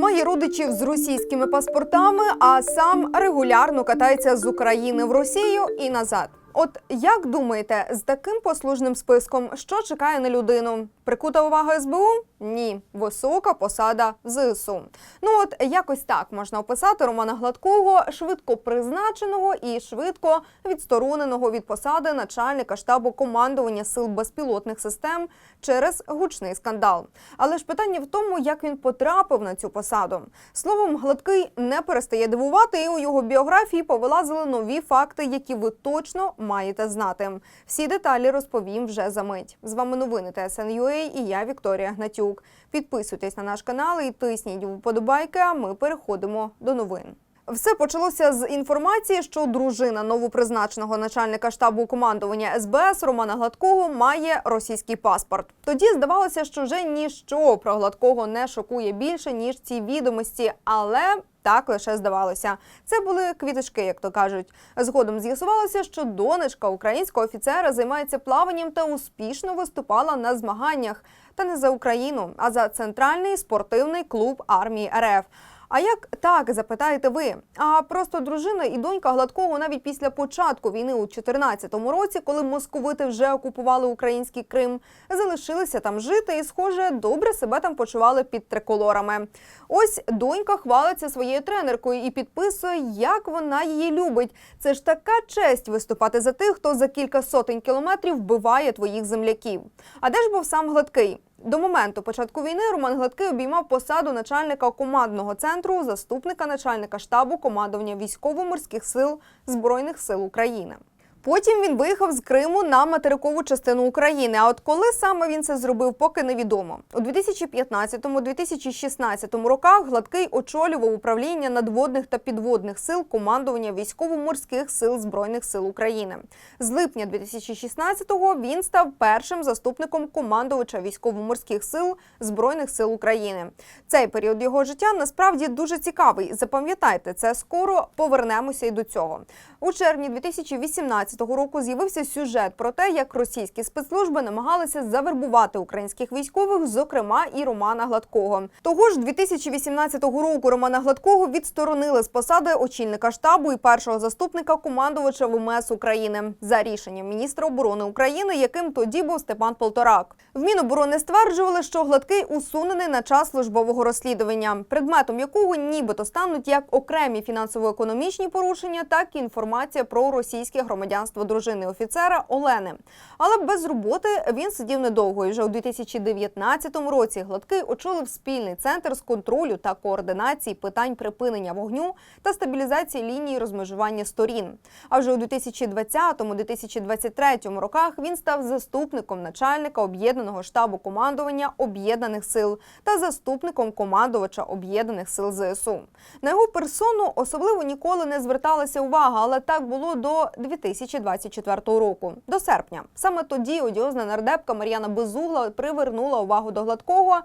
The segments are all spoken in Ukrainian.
Має родичів з російськими паспортами, а сам регулярно катається з України в Росію і назад. От як думаєте, з таким послужним списком що чекає на людину? Прикута увага СБУ? Ні, висока посада ЗСУ. Ну от якось так можна описати Романа Гладкого, швидко призначеного і швидко відстороненого від посади начальника штабу командування сил безпілотних систем через гучний скандал. Але ж питання в тому, як він потрапив на цю посаду. Словом, гладкий не перестає дивувати, і у його біографії повилазили нові факти, які ви точно маєте знати. Всі деталі розповім вже за мить. З вами новини ТСН.UA і я Вікторія Гнатюк. Підписуйтесь на наш канал і тисніть вподобайки. А ми переходимо до новин. Все почалося з інформації, що дружина новопризначеного начальника штабу командування СБС Романа Гладкого має російський паспорт. Тоді здавалося, що вже ніщо про Гладкого не шокує більше ніж ці відомості, але. Так лише здавалося. Це були квіточки, як то кажуть. Згодом з'ясувалося, що донечка українського офіцера займається плаванням та успішно виступала на змаганнях. Та не за Україну, а за центральний спортивний клуб армії РФ. А як так запитаєте ви? А просто дружина і донька Гладкого навіть після початку війни у 2014 році, коли московити вже окупували український Крим, залишилися там жити і, схоже, добре себе там почували під триколорами. Ось донька хвалиться своєю тренеркою і підписує, як вона її любить. Це ж така честь виступати за тих, хто за кілька сотень кілометрів вбиває твоїх земляків. А де ж був сам гладкий? До моменту початку війни Роман Гладкий обіймав посаду начальника командного центру, заступника начальника штабу командування військово-морських сил Збройних сил України. Потім він виїхав з Криму на материкову частину України. А от коли саме він це зробив, поки невідомо. У 2015-2016 роках Гладкий очолював управління надводних та підводних сил командування військово-морських сил збройних сил України. З липня 2016-го він став першим заступником командувача військово-морських сил збройних сил України. Цей період його життя насправді дуже цікавий. Запам'ятайте, це скоро повернемося і до цього. У червні 2018 року з'явився сюжет про те, як російські спецслужби намагалися завербувати українських військових, зокрема і Романа Гладкого. Того ж 2018 року Романа Гладкого відсторонили з посади очільника штабу і першого заступника командувача ВМС України за рішенням міністра оборони України, яким тоді був Степан Полторак. В Міноборони стверджували, що гладкий усунений на час службового розслідування, предметом якого нібито стануть як окремі фінансово-економічні порушення, так і інформація про російське громадянство дружини офіцера Олени. Але без роботи він сидів недовго. І вже у 2019 році гладкий очолив спільний центр з контролю та координації питань припинення вогню та стабілізації лінії розмежування сторін. А вже у 2020-2023 роках він став заступником начальника об'єднаного штабу командування об'єднаних сил та заступником командувача об'єднаних сил ЗСУ. На його персону особливо ніколи не зверталася увага, але так було до 2024 року, до серпня. Саме тоді одіозна нардепка Мар'яна Безугла привернула увагу до гладкого.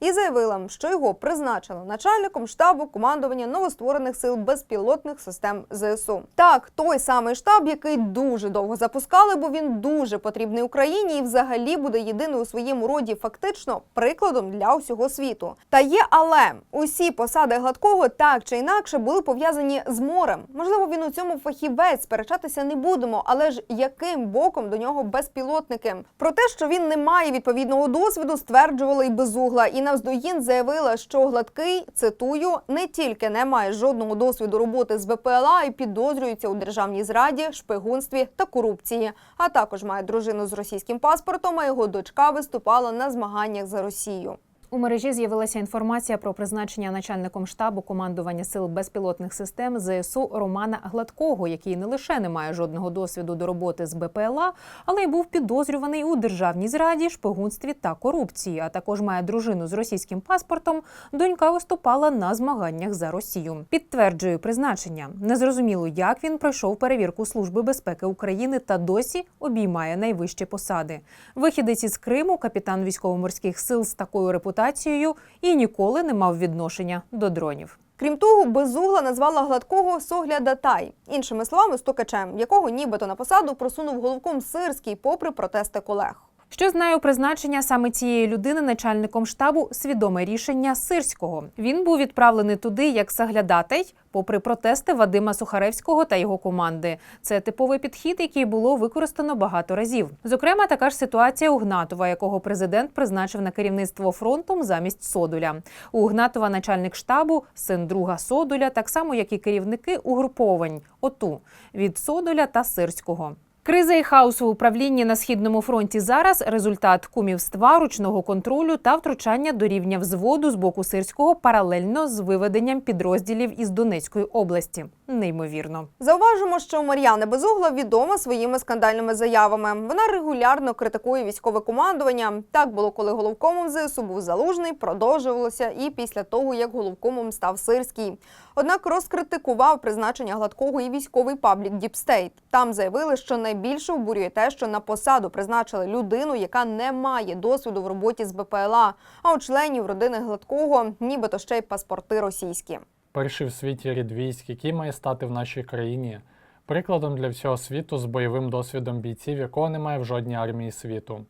І заявила, що його призначили начальником штабу командування новостворених сил безпілотних систем ЗСУ. Так, той самий штаб, який дуже довго запускали, бо він дуже потрібний Україні і взагалі буде єдиний у своєму роді, фактично прикладом для усього світу. Та є, але усі посади гладкого так чи інакше були пов'язані з морем. Можливо, він у цьому фахівець сперечатися не будемо, але ж яким боком до нього безпілотники? Про те, що він не має відповідного досвіду, стверджували і безугла. І Навздоїн заявила, що гладкий цитую не тільки не має жодного досвіду роботи з ВПЛА і підозрюється у державній зраді, шпигунстві та корупції. А також має дружину з російським паспортом. А його дочка виступала на змаганнях за Росію. У мережі з'явилася інформація про призначення начальником штабу командування сил безпілотних систем ЗСУ Романа Гладкого, який не лише не має жодного досвіду до роботи з БПЛА, але й був підозрюваний у державній зраді, шпигунстві та корупції. А також має дружину з російським паспортом. Донька виступала на змаганнях за Росію. Підтверджую призначення. Незрозуміло, як він пройшов перевірку Служби безпеки України та досі обіймає найвищі посади. Вихідець із Криму, капітан військово-морських сил з такою репутацією репутацією і ніколи не мав відношення до дронів. Крім того, безугла назвала гладкого соглядатай, іншими словами, стукачем, якого нібито на посаду просунув головком сирський, попри протести колег. Що знаю призначення саме цієї людини начальником штабу свідоме рішення Сирського. Він був відправлений туди як заглядатай, попри протести Вадима Сухаревського та його команди. Це типовий підхід, який було використано багато разів. Зокрема, така ж ситуація у Гнатова, якого президент призначив на керівництво фронтом замість Содуля. У Гнатова начальник штабу, син друга Содуля, так само як і керівники угруповань ОТУ від Содуля та Сирського. Криза і хаос у управлінні на східному фронті зараз результат кумівства, ручного контролю та втручання до рівня взводу з боку сирського паралельно з виведенням підрозділів із Донецької області. Неймовірно. Зауважимо, що Мар'яна Безугла відома своїми скандальними заявами. Вона регулярно критикує військове командування. Так було, коли головкомом ЗСУ був залужний, продовжувалося і після того, як головкомом став Сирський. Однак розкритикував призначення гладкого і військовий паблік Діпстейт. Там заявили, що найбільше обурює те, що на посаду призначили людину, яка не має досвіду в роботі з БПЛА, а у членів родини гладкого нібито ще й паспорти російські. Перший в світі рід військ, який має стати в нашій країні прикладом для всього світу з бойовим досвідом бійців, якого немає в жодній армії світу.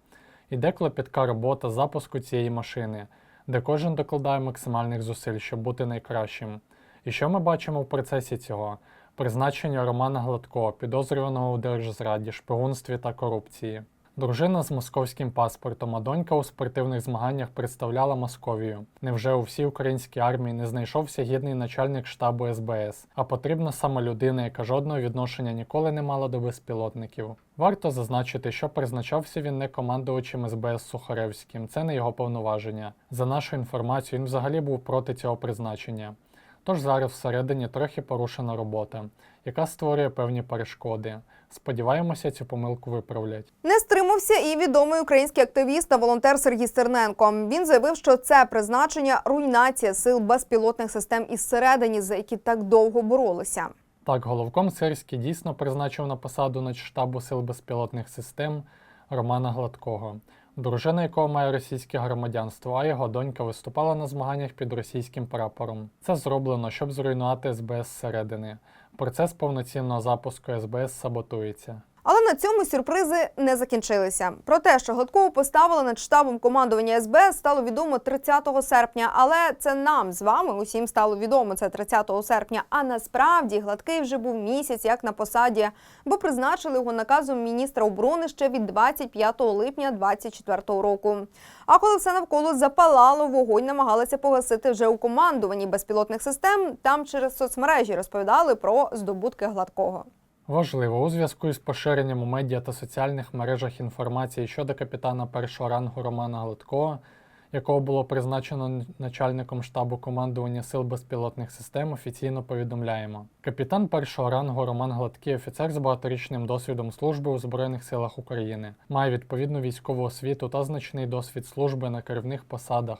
Іде клопітка робота запуску цієї машини, де кожен докладає максимальних зусиль, щоб бути найкращим. І що ми бачимо в процесі цього? Призначення Романа Гладкого, підозрюваного у держзраді, шпигунстві та корупції. Дружина з московським паспортом, а донька у спортивних змаганнях представляла Московію. Невже у всій українській армії не знайшовся гідний начальник штабу СБС, а потрібна саме людина, яка жодного відношення ніколи не мала до безпілотників. Варто зазначити, що призначався він не командувачем СБС Сухаревським, це не його повноваження. За нашу інформацію, він взагалі був проти цього призначення. Тож зараз всередині трохи порушена робота, яка створює певні перешкоди. Сподіваємося, цю помилку виправлять. Не стримався і відомий український активіст та волонтер Сергій Стерненко. Він заявив, що це призначення руйнація сил безпілотних систем із середині, за які так довго боролися. Так, головком Сирський дійсно призначив на посаду начштабу сил безпілотних систем Романа Гладкого, дружина якого має російське громадянство, а його донька виступала на змаганнях під російським прапором. Це зроблено, щоб зруйнувати СБС зсередини. Процес повноцінного запуску СБС саботується. Але на цьому сюрпризи не закінчилися. Про те, що Гладкову поставили над штабом командування СБС, стало відомо 30 серпня. Але це нам з вами усім стало відомо це 30 серпня. А насправді гладкий вже був місяць як на посаді, бо призначили його наказом міністра оборони ще від 25 липня 2024 року. А коли все навколо запалало, вогонь намагалися погасити вже у командуванні безпілотних систем. Там через соцмережі розповідали про здобутки гладкого. Важливо. У зв'язку із поширенням у медіа та соціальних мережах інформації щодо капітана першого рангу Романа Гладкого, якого було призначено начальником штабу командування сил безпілотних систем, офіційно повідомляємо. Капітан першого рангу Роман Гладкий, офіцер з багаторічним досвідом служби у Збройних силах України, має відповідну військову освіту та значний досвід служби на керівних посадах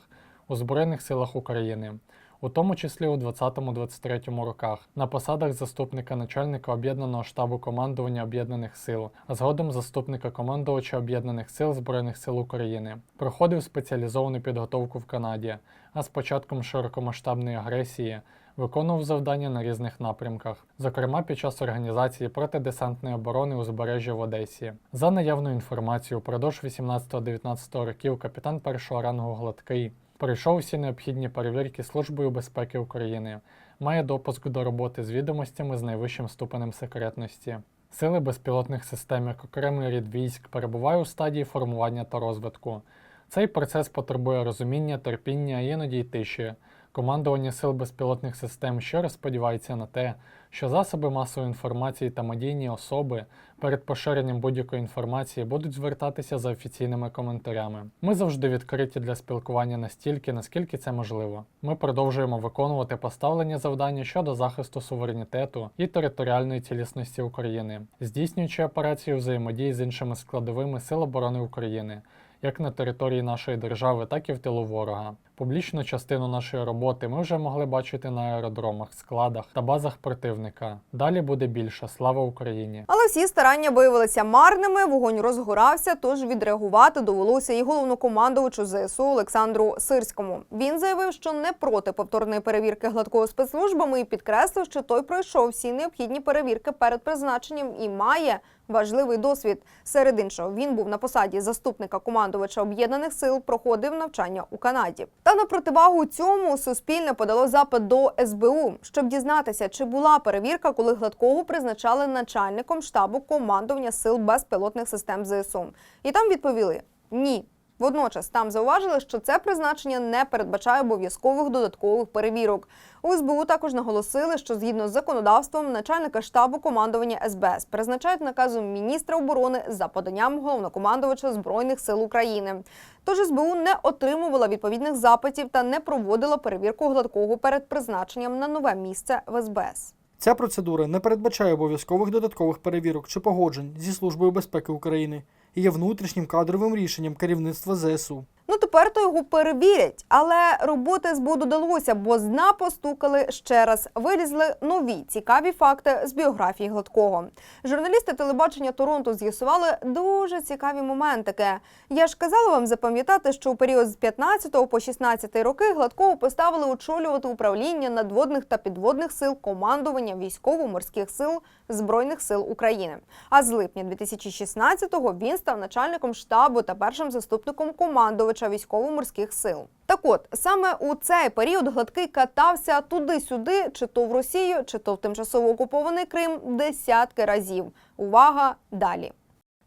у Збройних силах України у тому числі у 20-23 роках, на посадах заступника начальника об'єднаного штабу командування об'єднаних сил, а згодом заступника командувача об'єднаних сил Збройних сил України. Проходив спеціалізовану підготовку в Канаді, а з початком широкомасштабної агресії виконував завдання на різних напрямках, зокрема під час організації протидесантної оборони узбережжя в Одесі. За наявною інформацією, впродовж 18-19 років капітан першого рангу Гладкий Пройшов всі необхідні перевірки Службою безпеки України, має допуск до роботи з відомостями з найвищим ступенем секретності. Сили безпілотних систем, як окремий рід військ, перебуває у стадії формування та розвитку. Цей процес потребує розуміння, терпіння, іноді й тиші. Командування сил безпілотних систем щиро сподівається на те, що засоби масової інформації та медійні особи перед поширенням будь-якої інформації будуть звертатися за офіційними коментарями. Ми завжди відкриті для спілкування настільки, наскільки це можливо. Ми продовжуємо виконувати поставлені завдання щодо захисту суверенітету і територіальної цілісності України, здійснюючи операцію взаємодії з іншими складовими Сил оборони України як на території нашої держави, так і в тилу ворога. Публічну частину нашої роботи ми вже могли бачити на аеродромах, складах та базах противника. Далі буде більше. Слава Україні! Але всі старання виявилися марними. Вогонь розгорався, тож відреагувати довелося і головнокомандувачу ЗСУ Олександру Сирському. Він заявив, що не проти повторної перевірки гладкого спецслужбами і підкреслив, що той пройшов всі необхідні перевірки перед призначенням і має важливий досвід. Серед іншого, він був на посаді заступника командувача об'єднаних сил, проходив навчання у Канаді. Та на противагу цьому Суспільне подало запит до СБУ, щоб дізнатися, чи була перевірка, коли гладкого призначали начальником штабу командування сил безпілотних систем ЗСУ. І там відповіли ні. Водночас там зауважили, що це призначення не передбачає обов'язкових додаткових перевірок. У СБУ також наголосили, що згідно з законодавством начальника штабу командування СБС призначають наказом міністра оборони за поданням головнокомандувача збройних сил України. Тож СБУ не отримувала відповідних запитів та не проводила перевірку гладкого перед призначенням на нове місце в СБС. Ця процедура не передбачає обов'язкових додаткових перевірок чи погоджень зі Службою безпеки України і є внутрішнім кадровим рішенням керівництва ЗСУ. Ну тепер то його перевірять, але роботи СБУ додалося, бо з дна постукали ще раз. Вилізли нові цікаві факти з біографії гладкого. Журналісти телебачення Торонто з'ясували дуже цікаві моментики. Я ж казала вам запам'ятати, що у період з 15 по 16 роки гладкого поставили очолювати управління надводних та підводних сил командування військово-морських сил збройних сил України. А з липня 2016-го він став начальником штабу та першим заступником командувача військово-морських сил. Так от саме у цей період гладкий катався туди-сюди, чи то в Росію, чи то в тимчасово окупований Крим десятки разів. Увага далі.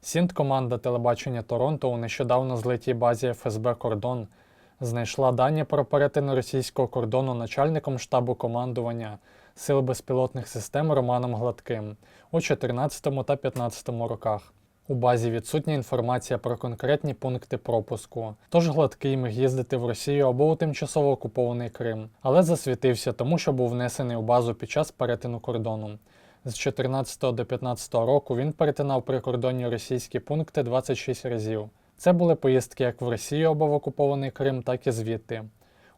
Сінт команда телебачення Торонто у нещодавно злитій базі ФСБ Кордон знайшла дані про перетин російського кордону начальником штабу командування Сил безпілотних систем Романом Гладким у 14 та 15 роках. У базі відсутня інформація про конкретні пункти пропуску, тож гладкий міг їздити в Росію або у тимчасово окупований Крим, але засвітився тому, що був внесений у базу під час перетину кордону. З 14 до 15 року він перетинав прикордонні російські пункти 26 разів. Це були поїздки як в Росію або в окупований Крим, так і звідти,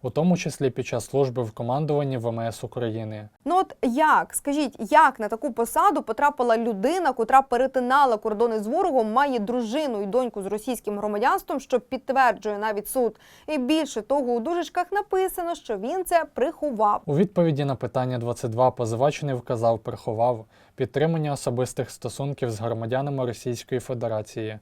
у тому числі під час служби в командуванні ВМС України. Ну от як скажіть, як на таку посаду потрапила людина, котра перетинала кордони з ворогом, має дружину і доньку з російським громадянством, що підтверджує навіть суд. І більше того, у дужечках написано, що він це приховав. У відповіді на питання 22 позивач не вказав, приховав підтримання особистих стосунків з громадянами Російської Федерації,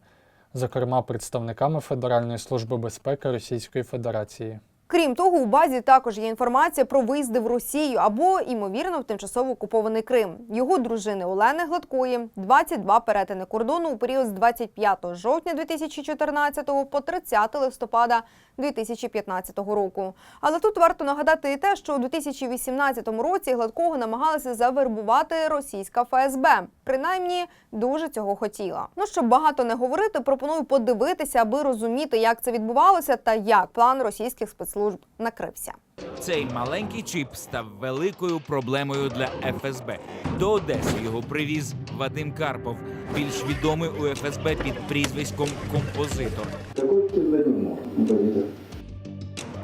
зокрема представниками Федеральної служби безпеки Російської Федерації. Крім того, у базі також є інформація про виїзди в Росію або, ймовірно, в тимчасово окупований Крим. Його дружини Олени Гладкої 22 перетини кордону у період з 25 жовтня 2014 по 30 листопада 2015 року. Але тут варто нагадати і те, що у 2018 році Гладкого намагалися завербувати російська ФСБ. Принаймні дуже цього хотіла. Ну щоб багато не говорити, пропоную подивитися, аби розуміти, як це відбувалося та як план російських спецслужб накрився. Цей маленький чіп став великою проблемою для ФСБ. До Одеси його привіз Вадим Карпов, більш відомий у ФСБ під прізвиськом композитор.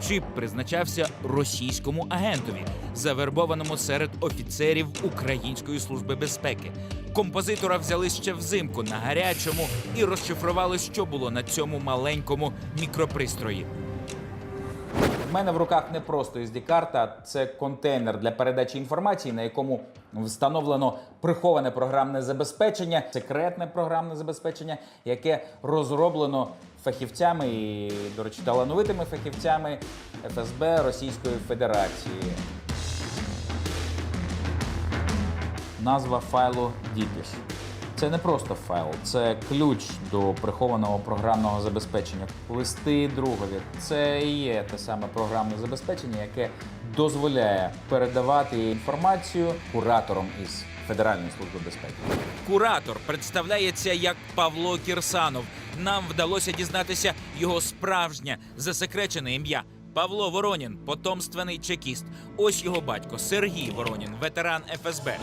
Чіп призначався російському агентові, завербованому серед офіцерів Української служби безпеки. Композитора взяли ще взимку на гарячому і розшифрували, що було на цьому маленькому мікропристрої. В мене в руках не просто SD-карта, це контейнер для передачі інформації, на якому встановлено приховане програмне забезпечення, секретне програмне забезпечення, яке розроблено фахівцями і, до речі, талановитими фахівцями ФСБ Російської Федерації. Назва файлу DIPIS. Це не просто файл, це ключ до прихованого програмного забезпечення. Листи другові це і є те саме програмне забезпечення, яке дозволяє передавати інформацію кураторам із Федеральної служби безпеки. Куратор представляється як Павло Кірсанов. Нам вдалося дізнатися його справжнє засекречене ім'я. Павло Воронін, потомственний чекіст. Ось його батько Сергій Воронін, ветеран ФСБ.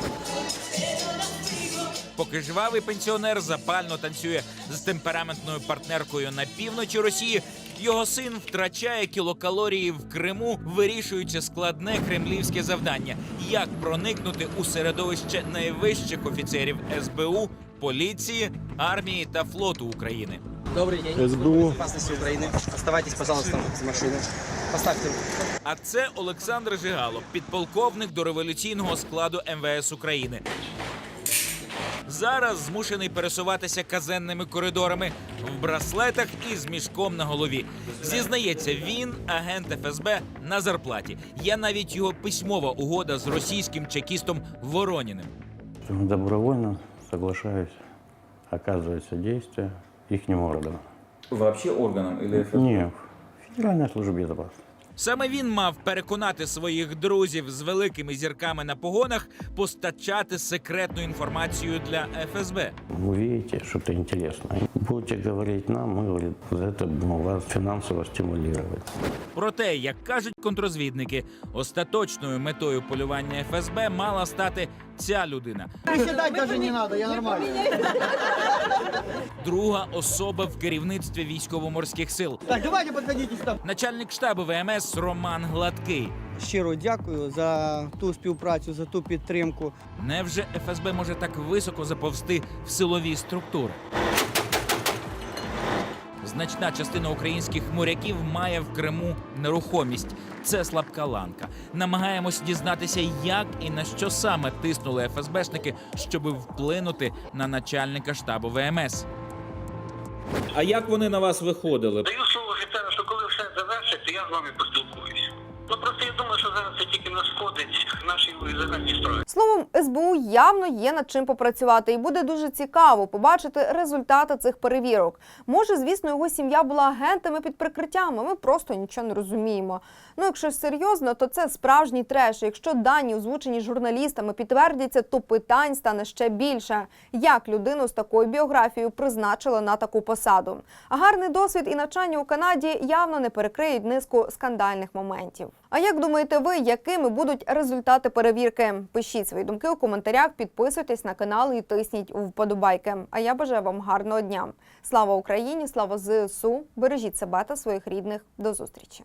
Поки жвавий пенсіонер запально танцює з темпераментною партнеркою на півночі Росії, його син втрачає кілокалорії в Криму, вирішуючи складне кремлівське завдання, як проникнути у середовище найвищих офіцерів СБУ, поліції, армії та флоту України. Добрый день. СБУ. Безопасности Украины. Оставайтесь, пожалуйста, за машиной. Поставьте. А це Олександр Жигало, підполковник до революційного складу МВС України. Зараз змушений пересуватися казенними коридорами в браслетах і з мішком на голові. Зізнається, він агент ФСБ на зарплаті. Є навіть його письмова угода з російським чекістом Вороніним. Добровольно соглашаюсь оказывать содействие ихним органам. Вообще органом или Не, Федеральная служба безопасности. Саме він мав переконати своїх друзів з великими зірками на погонах постачати секретну інформацію для ФСБ. Увидите что-то интересное. Будете говорить нам, мы говорит, за это будем вас финансово стимулировать. Проте, як кажуть контрозвідники, остаточною метою полювання ФСБ мала стати ця людина. Сідати даже не надо, я нормально. Друга особа в керівництві військово-морських сил. Так, давайте підходіть там. Начальник штабу ВМС Роман Гладкий. Щиро дякую за ту співпрацю, за ту підтримку. Невже ФСБ може так високо заповзти в силові структури? Значна частина українських моряків має в Криму нерухомість. Це слабка ланка. Намагаємось дізнатися, як і на що саме тиснули ФСБшники, щоби вплинути на начальника штабу ВМС. А як вони на вас виходили? Даю слово офіцеру, що коли все завершиться, я з вами поспілкуюсь. Ну просто я думаю, що зараз це тільки нашкодить нашій загальній строї. Словом, СБУ явно є над чим попрацювати, і буде дуже цікаво побачити результати цих перевірок. Може, звісно, його сім'я була агентами під прикриттями. Ми просто нічого не розуміємо. Ну, якщо серйозно, то це справжній треш. Якщо дані, озвучені журналістами, підтвердяться, то питань стане ще більше. Як людину з такою біографією призначили на таку посаду? А гарний досвід і навчання у Канаді явно не перекриють низку скандальних моментів. А як думаєте ви, якими будуть результати перевірки? Пишіть свої думки у коментарях, підписуйтесь на канал і тисніть вподобайки. А я бажаю вам гарного дня. Слава Україні! Слава ЗСУ! Бережіть себе та своїх рідних. До зустрічі!